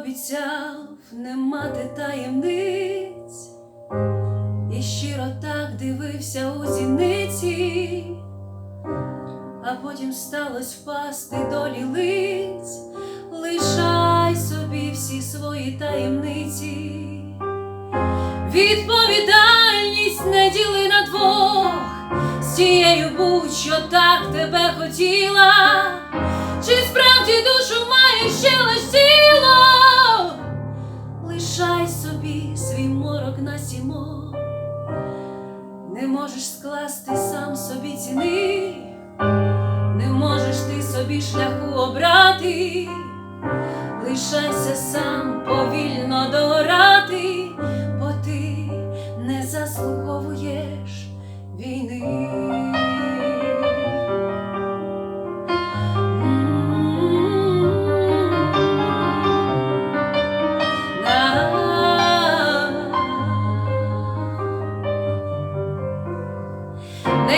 обіцяв не мати таємниць, і щиро так дивився у зіниці, а потім сталося впасти долі лиць, лишай собі всі свої таємниці. Відповідальність не діли на двох, з тією будь, що так тебе хотіла, чи справді душу маєш ще лиш тіло, не можеш скласти сам собі ціни, не можеш ти собі шляху обрати, лишайся сам повільно догорати,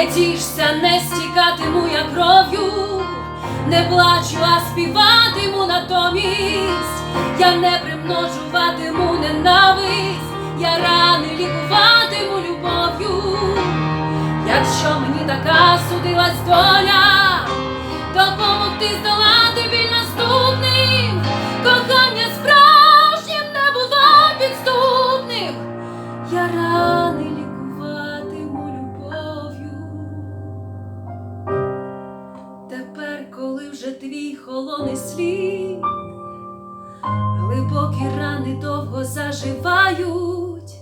Не не стікатиму я кров'ю, не плачу, а співатиму натомість, я не примножуватиму ненависть, я рани лікуватиму любов'ю. Якщо мені така судилась доля, допомогти здолати твій холоний слід, глибокі рани довго заживають.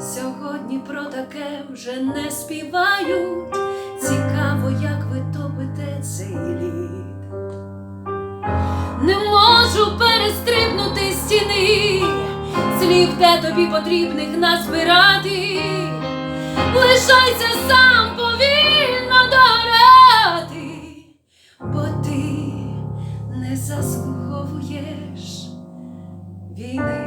Сьогодні про таке вже не співають. Цікаво, як ви топите цей лід. Не можу перестрибнути стіни, слів, де тобі потрібних назбирати. Лишайся сам ти не заслуговуєш війни.